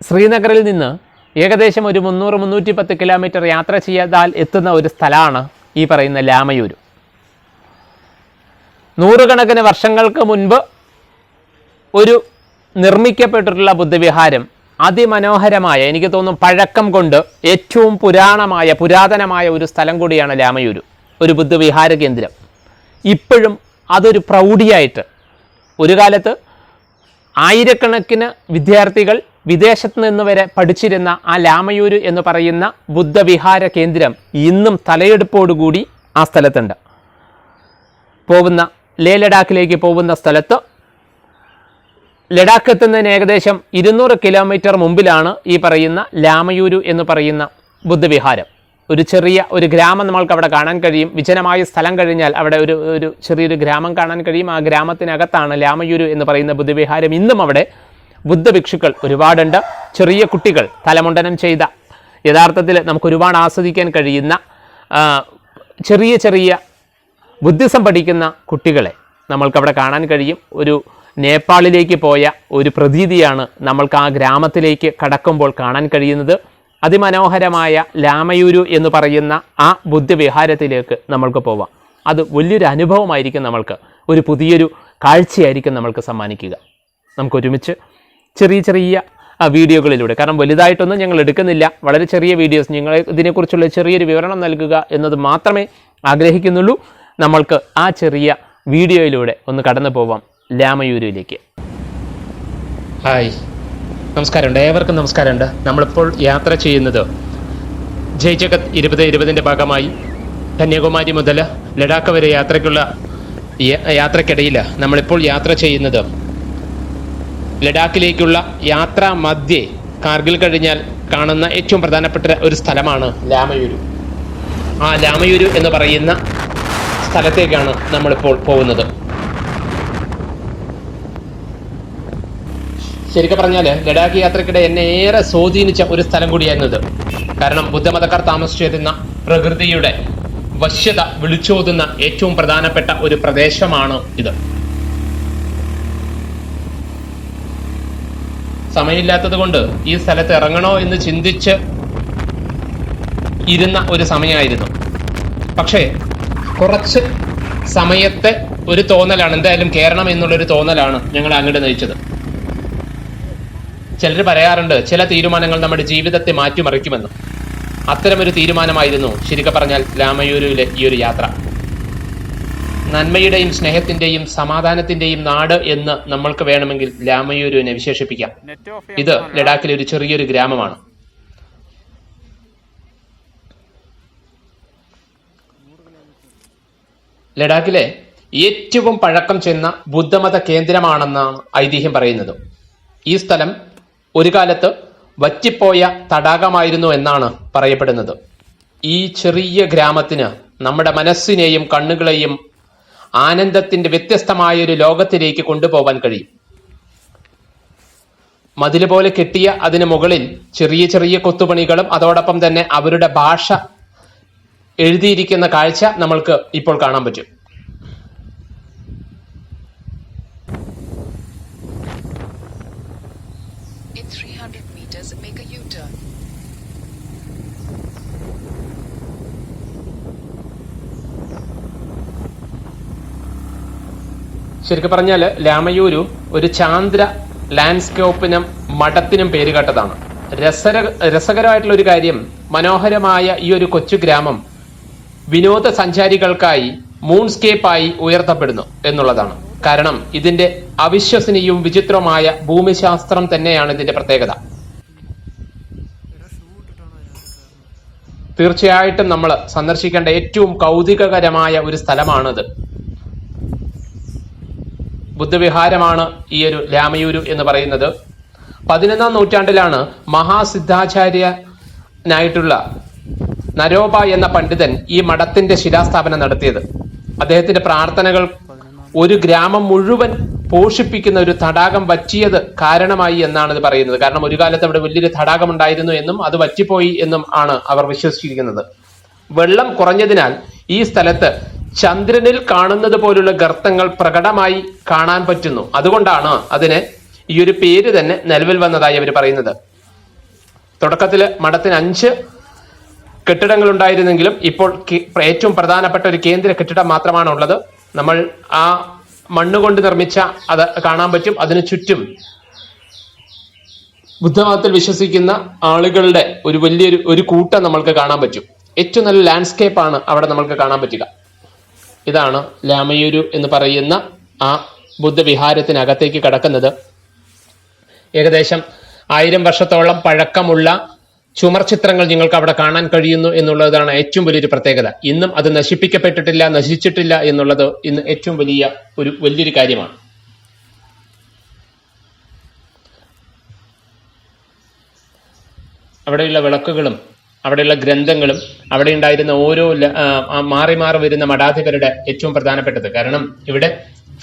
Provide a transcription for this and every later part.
ശ്രീനഗറിൽ നിന്ന് ഏകദേശം ഒരു മുന്നൂറ് മുന്നൂറ്റി പത്ത് കിലോമീറ്റർ യാത്ര ചെയ്താൽ എത്തുന്ന ഒരു സ്ഥലമാണ് ഈ പറയുന്ന ലാമയൂർ നൂറുകണക്കിന് വർഷങ്ങൾക്ക് മുൻപ് ഒരു നിർമ്മിക്കപ്പെട്ടിട്ടുള്ള ബുദ്ധവിഹാരം അതിമനോഹരമായ എനിക്ക് തോന്നുന്നു പഴക്കം കൊണ്ട് ഏറ്റവും പുരാണമായ പുരാതനമായ ഒരു സ്ഥലം കൂടിയാണ് ലാമയൂർ ഒരു ബുദ്ധവിഹാര കേന്ദ്രം. ഇപ്പോഴും അതൊരു പ്രൗഢിയായിട്ട് ഒരു കാലത്ത് ആയിരക്കണക്കിന് വിദ്യാർത്ഥികൾ വിദേശത്ത് നിന്ന് വരെ പഠിച്ചിരുന്ന ആ ലാമയൂര് എന്ന് പറയുന്ന ബുദ്ധവിഹാര കേന്ദ്രം ഇന്നും തലയെടുപ്പോടുകൂടി ആ സ്ഥലത്തുണ്ട്. പോകുന്ന ലേ ലഡാക്കിലേക്ക് പോകുന്ന സ്ഥലത്ത് ലഡാക്ക് എത്തുന്നതിന് ഏകദേശം ഇരുന്നൂറ് കിലോമീറ്റർ മുമ്പിലാണ് ഈ പറയുന്ന ലാമയൂരു എന്ന് പറയുന്ന ബുദ്ധവിഹാരം. ഒരു ചെറിയ ഒരു ഗ്രാമം നമ്മൾക്ക് അവിടെ കാണാൻ കഴിയും. വിജനമായ സ്ഥലം കഴിഞ്ഞാൽ അവിടെ ഒരു ഒരു ചെറിയൊരു ഗ്രാമം കാണാൻ കഴിയും. ആ ഗ്രാമത്തിനകത്താണ് ലാമയൂരു എന്ന് പറയുന്ന ബുദ്ധവിഹാരം ഇന്നും അവിടെ ബുദ്ധഭിക്ഷുക്കൾ ഒരുപാടുണ്ട്. ചെറിയ കുട്ടികൾ തലമുണ്ടനം ചെയ്ത യഥാർത്ഥത്തിൽ നമുക്ക് ഒരുപാട് ആസ്വദിക്കാൻ കഴിയുന്ന ചെറിയ ചെറിയ ബുദ്ധിസം പഠിക്കുന്ന കുട്ടികളെ നമ്മൾക്കവിടെ കാണാൻ കഴിയും. ഒരു നേപ്പാളിലേക്ക് പോയ ഒരു പ്രതീതിയാണ് നമ്മൾക്ക് ആ ഗ്രാമത്തിലേക്ക് കടക്കുമ്പോൾ കാണാൻ കഴിയുന്നത്. അതിമനോഹരമായ ലാമയൂരു എന്ന് പറയുന്ന ആ ബുദ്ധവിഹാരത്തിലേക്ക് നമ്മൾക്ക് പോവാം. അത് വലിയൊരു അനുഭവമായിരിക്കും നമ്മൾക്ക്. ഒരു പുതിയൊരു കാഴ്ചയായിരിക്കും നമ്മൾക്ക് സമ്മാനിക്കുക. നമുക്ക് ഒരുമിച്ച് ചെറിയ ചെറിയ വീഡിയോകളിലൂടെ. കാരണം വലുതായിട്ടൊന്നും ഞങ്ങൾ എടുക്കുന്നില്ല. വളരെ ചെറിയ വീഡിയോസ്. നിങ്ങൾ ഇതിനെക്കുറിച്ചുള്ള ചെറിയൊരു വിവരണം നൽകുക എന്നത് മാത്രമേ ആഗ്രഹിക്കുന്നുള്ളൂ. നമ്മൾക്ക് ആ ചെറിയ വീഡിയോയിലൂടെ ഒന്ന് കടന്നു പോവാം. ലാമയൂരിലേക്ക്. ഹായ്. നമസ്കാരമുണ്ട്. ഏവർക്കും നമസ്കാരമുണ്ട്. നമ്മളിപ്പോൾ യാത്ര ചെയ്യുന്നത് ജയ് ജഗത് ഇരുപത് ഇരുപതിന്റെ ഭാഗമായി. കന്യാകുമാരി മുതൽ ലഡാക്ക് വരെ യാത്രയ്ക്കുള്ള യാത്രക്കിടയിൽ നമ്മളിപ്പോൾ യാത്ര ചെയ്യുന്നത്. ലഡാക്കിലേക്കുള്ള യാത്രാ മധ്യേ കാർഗിൽ കഴിഞ്ഞാൽ കാണുന്ന ഏറ്റവും പ്രധാനപ്പെട്ട ഒരു സ്ഥലമാണ് ലാമയൂരു. ആ ലാമയൂരു എന്ന് പറയുന്ന സ്ഥലത്തേക്കാണ് നമ്മളിപ്പോൾ പോകുന്നത്. ശരിക്കും പറഞ്ഞാൽ ലഡാക്ക് യാത്രക്കിടെ എന്നെ ഏറെ സ്വാധീനിച്ച ഒരു സ്ഥലം കൂടിയായിരുന്നത്. കാരണം ബുദ്ധമതക്കാർ താമസിച്ചിരുന്ന പ്രകൃതിയുടെ വശ്യത വിളിച്ചോതുന്ന ഏറ്റവും പ്രധാനപ്പെട്ട ഒരു പ്രദേശമാണ് ഇത്. സമയമില്ലാത്തത് കൊണ്ട് ഈ സ്ഥലത്ത് ഇറങ്ങണോ എന്ന് ചിന്തിച്ച് ഇരുന്ന ഒരു സമയമായിരുന്നു. പക്ഷേ കുറച്ച് സമയത്തെ ഒരു തോന്നലാണ്. എന്തായാലും കയറണം എന്നുള്ളൊരു തോന്നലാണ് ഞങ്ങൾ അങ്ങോട്ട് നയിച്ചത്. ചിലർ പറയാറുണ്ട് ചില തീരുമാനങ്ങൾ നമ്മുടെ ജീവിതത്തെ മാറ്റിമറിക്കുമെന്ന്. അത്തരമൊരു തീരുമാനമായിരുന്നു ശരിക്കും പറഞ്ഞാൽ രാമയൂരുവിലെ ഈ ഒരു യാത്ര. നന്മയുടെയും സ്നേഹത്തിന്റെയും സമാധാനത്തിന്റെയും നാട് എന്ന് നമ്മൾക്ക് വേണമെങ്കിൽ രാമയൂരുവിനെ വിശേഷിപ്പിക്കാം. ഇത് ലഡാക്കിലെ ഒരു ചെറിയൊരു ഗ്രാമമാണ്. ലഡാക്കിലെ ഏറ്റവും പഴക്കം ചെന്ന ബുദ്ധമത കേന്ദ്രമാണെന്നാണ് ഐതിഹ്യം പറയുന്നത്. ഈ സ്ഥലം ഒരു കാലത്ത് വറ്റിപ്പോയ തടാകമായിരുന്നു എന്നാണ് പറയപ്പെടുന്നത്. ഈ ചെറിയ ഗ്രാമത്തിന് നമ്മുടെ മനസ്സിനെയും കണ്ണുകളെയും ആനന്ദത്തിന്റെ വ്യത്യസ്തമായ ഒരു ലോകത്തിലേക്ക് കൊണ്ടുപോകാൻ കഴിയും മതിൽ പോലെ കെട്ടിയ അതിന് മുകളിൽ ചെറിയ ചെറിയ കൊത്തുപണികളും അതോടൊപ്പം തന്നെ അവരുടെ ഭാഷ എഴുതിയിരിക്കുന്ന കാഴ്ച നമ്മൾക്ക് ഇപ്പോൾ കാണാൻ പറ്റും In 300 meters, make a U-turn. ശരിക്കും പറഞ്ഞാൽ ലാമയൂരു ഒരു ചാന്ദ്ര ലാൻഡ്സ്കേപ്പിനും മഠത്തിനും പേര് കേട്ടതാണ്. രസര രസകരമായിട്ടുള്ള ഒരു കാര്യം മനോഹരമായ ഈ ഒരു കൊച്ചു ഗ്രാമം വിനോദസഞ്ചാരികൾക്കായി മൂൺസ്കേപ്പായി ഉയർത്തപ്പെടുന്നു എന്നുള്ളതാണ്. കാരണം ഇതിന്റെ അവിശ്വസനീയവും വിചിത്രവുമായ ഭൂമിശാസ്ത്രം തന്നെയാണ് ഇതിന്റെ പ്രത്യേകത. തീർച്ചയായിട്ടും നമ്മൾ സന്ദർശിക്കേണ്ട ഏറ്റവും കൗതുകകരമായ ഒരു സ്ഥലമാണിത്. ബുദ്ധവിഹാരമാണ് ഈ ഒരു രാമയൂരു എന്ന് പറയുന്നത്. പതിനൊന്നാം നൂറ്റാണ്ടിലാണ് മഹാസിദ്ധാചാര്യനായിട്ടുള്ള നരോബ എന്ന പണ്ഡിതൻ ഈ മഠത്തിന്റെ ശിലാസ്ഥാപനം നടത്തിയത്. അദ്ദേഹത്തിന്റെ പ്രാർത്ഥനകൾ ഒരു ഗ്രാമം മുഴുവൻ പോഷിപ്പിക്കുന്ന ഒരു തടാകം വറ്റിയത് കാരണമായി എന്നാണ് ഇത് പറയുന്നത്. കാരണം ഒരു കാലത്ത് അവിടെ വലിയൊരു തടാകം ഉണ്ടായിരുന്നു എന്നും അത് വറ്റിപ്പോയി എന്നും ആണ് അവർ വിശ്വസിച്ചിരിക്കുന്നത്. വെള്ളം കുറഞ്ഞതിനാൽ ഈ സ്ഥലത്ത് ചന്ദ്രനിൽ കാണുന്നത് പോലുള്ള ഗർത്തങ്ങൾ പ്രകടമായി കാണാൻ പറ്റുന്നു. അതുകൊണ്ടാണ് അതിന് ഈ ഒരു പേര് തന്നെ നിലവിൽ വന്നതായി അവർ പറയുന്നത്. തുടക്കത്തിൽ മഠത്തിന് അഞ്ച് കെട്ടിടങ്ങൾ ഉണ്ടായിരുന്നെങ്കിലും ഇപ്പോൾ ഏറ്റവും പ്രധാനപ്പെട്ട ഒരു കേന്ദ്ര കെട്ടിടം മാത്രമാണ് ഉള്ളത്. നമ്മൾ ആ മണ്ണുകൊണ്ട് നിർമ്മിച്ച അത് കാണാൻ പറ്റും. അതിനു ചുറ്റും ബുദ്ധമതത്തിൽ വിശ്വസിക്കുന്ന ആളുകളുടെ ഒരു വലിയൊരു ഒരു കൂട്ടം നമ്മൾക്ക് കാണാൻ പറ്റും. ഏറ്റവും നല്ല ലാൻഡ്സ്കേപ്പാണ് അവിടെ നമ്മൾക്ക് കാണാൻ പറ്റുക. ഇതാണ് ലാമയൂരു എന്ന് പറയുന്ന ആ ബുദ്ധവിഹാരത്തിനകത്തേക്ക് കടക്കുന്നത്. ഏകദേശം ആയിരം വർഷത്തോളം പഴക്കമുള്ള ചുമർ ചിത്രങ്ങൾ നിങ്ങൾക്ക് അവിടെ കാണാൻ കഴിയുന്നു എന്നുള്ളതാണ് ഏറ്റവും വലിയൊരു പ്രത്യേകത. ഇന്നും അത് നശിപ്പിക്കപ്പെട്ടിട്ടില്ല നശിച്ചിട്ടില്ല എന്നുള്ളത് ഇന്ന് ഏറ്റവും വലിയ ഒരു വലിയൊരു കാര്യമാണ്. അവിടെയുള്ള വിളക്കുകളും അവിടെയുള്ള ഗ്രന്ഥങ്ങളും അവിടെ ഉണ്ടായിരുന്ന ഓരോ മാറി മാറി വരുന്ന മഠാധിപരുടെ ഏറ്റവും പ്രധാനപ്പെട്ടത്. കാരണം ഇവിടെ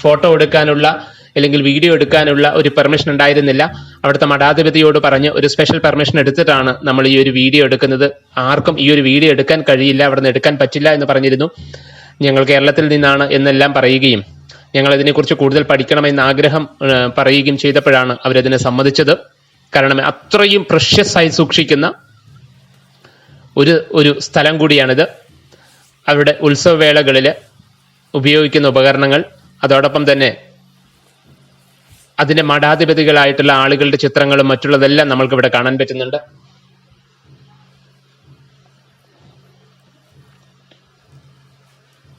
ഫോട്ടോ എടുക്കാനുള്ള അല്ലെങ്കിൽ വീഡിയോ എടുക്കാനുള്ള ഒരു പെർമിഷൻ ഉണ്ടായിരുന്നില്ല. അവിടുത്തെ മഠാധിപതിയോട് പറഞ്ഞ് ഒരു സ്പെഷ്യൽ പെർമിഷൻ എടുത്തിട്ടാണ് നമ്മൾ ഈ ഒരു വീഡിയോ എടുക്കുന്നത്. ആർക്കും ഈ ഒരു വീഡിയോ എടുക്കാൻ കഴിയില്ല അവിടെ നിന്ന് എടുക്കാൻ പറ്റില്ല എന്ന് പറഞ്ഞിരുന്നു. ഞങ്ങൾ കേരളത്തിൽ നിന്നാണ് എന്നെല്ലാം പറയുകയും ഞങ്ങൾ ഇതിനെക്കുറിച്ച് കൂടുതൽ പഠിക്കണമെന്ന് ആഗ്രഹം പറയുകയും ചെയ്തപ്പോഴാണ് അവരതിനെ സമ്മതിച്ചത്. കാരണം അത്രയും പ്രഷ്യസായി സൂക്ഷിക്കുന്ന ഒരു ഒരു സ്ഥലം കൂടിയാണിത്. അവരുടെ ഉത്സവവേളകളിൽ ഉപയോഗിക്കുന്ന ഉപകരണങ്ങൾ അതോടൊപ്പം തന്നെ അതിന്റെ മഠാധിപതികളായിട്ടുള്ള ആളുകളുടെ ചിത്രങ്ങളും മറ്റുള്ളതെല്ലാം നമ്മൾക്കിവിടെ കാണാൻ പറ്റുന്നുണ്ട്.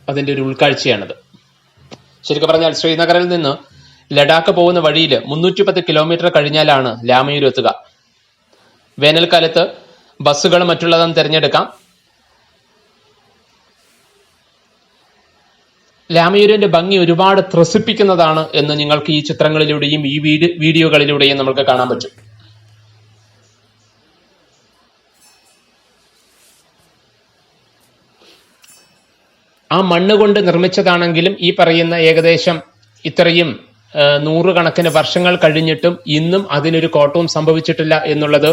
അതിന്റെ ഒരു ഉൾക്കാഴ്ചയാണത്. ശരിക്കും പറഞ്ഞാൽ ശ്രീനഗറിൽ നിന്ന് ലഡാക്ക് പോകുന്ന വഴിയിൽ മുന്നൂറ്റി പത്ത് കിലോമീറ്റർ കഴിഞ്ഞാലാണ് ലാമയൂർ എത്തുക. വേനൽക്കാലത്ത് ബസ്സുകളും മറ്റുള്ളതും തിരഞ്ഞെടുക്കാം. ലാമയൂരിന്റെ ഭംഗി ഒരുപാട് ത്രസിപ്പിക്കുന്നതാണ് എന്ന് നിങ്ങൾക്ക് ഈ ചിത്രങ്ങളിലൂടെയും ഈ വീഡിയോകളിലൂടെയും നമുക്ക് കാണാൻ പറ്റും. ആ മണ്ണ് കൊണ്ട് നിർമ്മിച്ചതാണെങ്കിലും ഈ പറയുന്ന ഏകദേശം ഇത്രയും നൂറുകണക്കിന് വർഷങ്ങൾ കഴിഞ്ഞിട്ടും ഇന്നും അതിനൊരു കോട്ടവും സംഭവിച്ചിട്ടില്ല എന്നുള്ളത്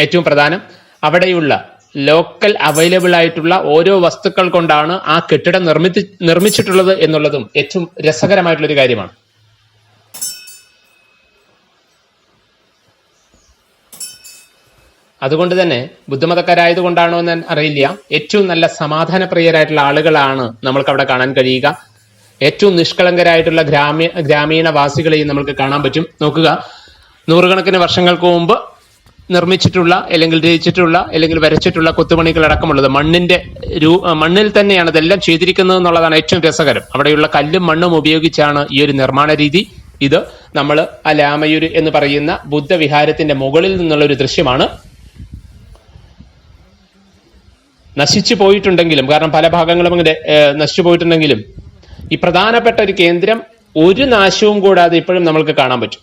ഏറ്റവും പ്രധാനം. അവിടെയുള്ള ലോക്കൽ അവൈലബിൾ ആയിട്ടുള്ള ഓരോ വസ്തുക്കൾ കൊണ്ടാണ് ആ കെട്ടിടം നിർമ്മിച്ച് നിർമ്മിച്ചിട്ടുള്ളത് എന്നുള്ളതും ഏറ്റവും രസകരമായിട്ടുള്ളൊരു കാര്യമാണ്. അതുകൊണ്ട് തന്നെ ബുദ്ധമതക്കാരായതുകൊണ്ടാണോ എന്ന് അറിയില്ല. ഏറ്റവും നല്ല സമാധാനപ്രിയരായിട്ടുള്ള ആളുകളാണ് നമ്മൾക്ക് അവിടെ കാണാൻ കഴിയുക. ഏറ്റവും നിഷ്കളങ്കരായിട്ടുള്ള ഗ്രാമീ ഗ്രാമീണ വാസികളെയും നമ്മൾക്ക് കാണാൻ പറ്റും. നോക്കുക നൂറുകണക്കിന് വർഷങ്ങൾക്ക് മുമ്പ് നിർമ്മിച്ചിട്ടുള്ള അല്ലെങ്കിൽ രചിച്ചിട്ടുള്ള അല്ലെങ്കിൽ വരച്ചിട്ടുള്ള കൊത്തുപണികൾ അടക്കമുള്ളത് മണ്ണിന്റെ രൂ മണ്ണിൽ തന്നെയാണ് ഇതെല്ലാം ചെയ്തിരിക്കുന്നത് എന്നുള്ളതാണ് ഏറ്റവും രസകരം. അവിടെയുള്ള കല്ലും മണ്ണും ഉപയോഗിച്ചാണ് ഈ ഒരു നിർമ്മാണ രീതി. ഇത് നമ്മൾ ആ അലാമയൂര് എന്ന് പറയുന്ന ബുദ്ധവിഹാരത്തിന്റെ മുകളിൽ നിന്നുള്ള ഒരു ദൃശ്യമാണ്. നശിച്ചു പോയിട്ടുണ്ടെങ്കിലും കാരണം പല ഭാഗങ്ങളും അങ്ങനെ നശിച്ചു പോയിട്ടുണ്ടെങ്കിലും ഈ പ്രധാനപ്പെട്ട ഒരു കേന്ദ്രം ഒരു നാശവും കൂടാതെ ഇപ്പോഴും നമ്മൾക്ക് കാണാൻ പറ്റും.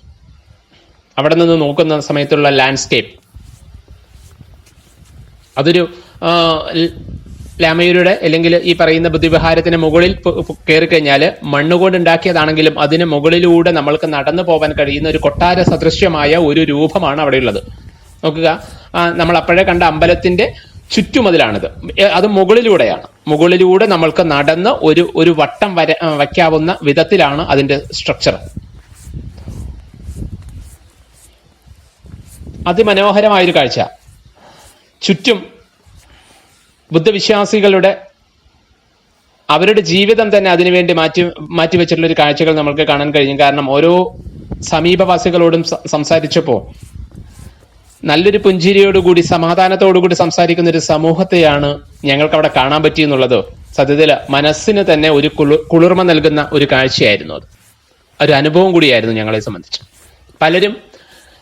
അവിടെ നിന്ന് നോക്കുന്ന സമയത്തുള്ള ലാൻഡ്സ്കേപ്പ് അതൊരു ലാമയൂരുടെ അല്ലെങ്കിൽ ഈ പറയുന്ന ബുദ്ധിവിഹാരത്തിന് മുകളിൽ കയറി കഴിഞ്ഞാൽ മണ്ണുകൊണ്ട് ഉണ്ടാക്കിയതാണെങ്കിലും അതിന് മുകളിലൂടെ നമ്മൾക്ക് നടന്നു പോകാൻ കഴിയുന്ന ഒരു കൊട്ടാര സദൃശ്യമായ ഒരു രൂപമാണ് അവിടെയുള്ളത്. നോക്കുക. നമ്മൾ അപ്പോഴേ കണ്ട അമ്പലത്തിന്റെ ചുറ്റുമതിലാണിത്. അത് മുകളിലൂടെയാണ്. മുകളിലൂടെ നമ്മൾക്ക് നടന്ന് ഒരു ഒരു വട്ടം വര വയ്ക്കാവുന്ന വിധത്തിലാണ് അതിന്റെ സ്ട്രക്ചർ അതിമനോഹരമായൊരു കാഴ്ച. ചുറ്റും ബുദ്ധവിശ്വാസികളുടെ അവരുടെ ജീവിതം തന്നെ അതിനുവേണ്ടി മാറ്റി മാറ്റിവെച്ചിട്ടുള്ള ഒരു കാഴ്ചകൾ നമുക്ക് കാണാൻ കഴിഞ്ഞു. കാരണം ഓരോ സമീപവാസികളോടും സംസാരിച്ചപ്പോ സംസാരിച്ചപ്പോൾ നല്ലൊരു പുഞ്ചിരിയോടുകൂടി സമാധാനത്തോടുകൂടി സംസാരിക്കുന്ന ഒരു സമൂഹത്തെയാണ് ഞങ്ങൾക്ക് അവിടെ കാണാൻ പറ്റിയെന്നുള്ളത് സത്യത്തിൽ മനസ്സിന് തന്നെ ഒരു കുളിർ കുളിർമ നൽകുന്ന ഒരു കാഴ്ചയായിരുന്നു അത്. ഒരു അനുഭവം കൂടിയായിരുന്നു ഞങ്ങളെ സംബന്ധിച്ച്. പലരും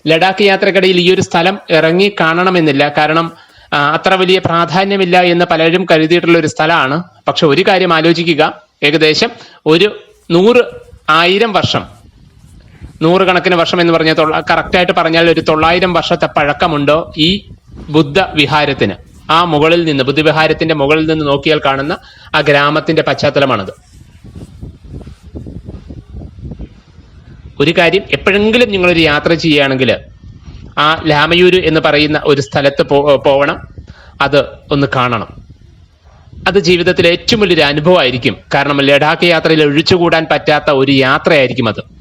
ലഡാക്ക് യാത്രക്കിടയിൽ ഈ ഒരു സ്ഥലം ഇറങ്ങി കാണണമെന്നില്ല. കാരണം അത്ര വലിയ പ്രാധാന്യമില്ല എന്ന് പലരും കരുതിയിട്ടുള്ള ഒരു സ്ഥലമാണ്. പക്ഷെ ഒരു കാര്യം ആലോചിക്കുക. ഏകദേശം ഒരു നൂറ് ആയിരം വർഷം നൂറുകണക്കിന് വർഷം എന്ന് പറഞ്ഞാൽ കറക്റ്റായിട്ട് പറഞ്ഞാൽ ഒരു തൊള്ളായിരം വർഷത്തെ പഴക്കമുണ്ടോ ഈ ബുദ്ധ വിഹാരത്തിന്? ആ മുകളിൽ നിന്ന് ബുദ്ധവിഹാരത്തിന്റെ മുകളിൽ നിന്ന് നോക്കിയാൽ കാണുന്ന ആ ഗ്രാമത്തിന്റെ പശ്ചാത്തലമാണത്. ഒരു കാര്യം എപ്പോഴെങ്കിലും നിങ്ങളൊരു യാത്ര ചെയ്യുകയാണെങ്കിൽ ആ ലാമയൂര് എന്ന് പറയുന്ന ഒരു സ്ഥലത്ത് പോവണം. അത് ഒന്ന് കാണണം. അത് ജീവിതത്തിലെ ഏറ്റവും വലിയൊരു അനുഭവമായിരിക്കും. കാരണം ലഡാക്ക് യാത്രയിൽ ഒഴിച്ചുകൂടാൻ പറ്റാത്ത ഒരു യാത്രയായിരിക്കും അത്.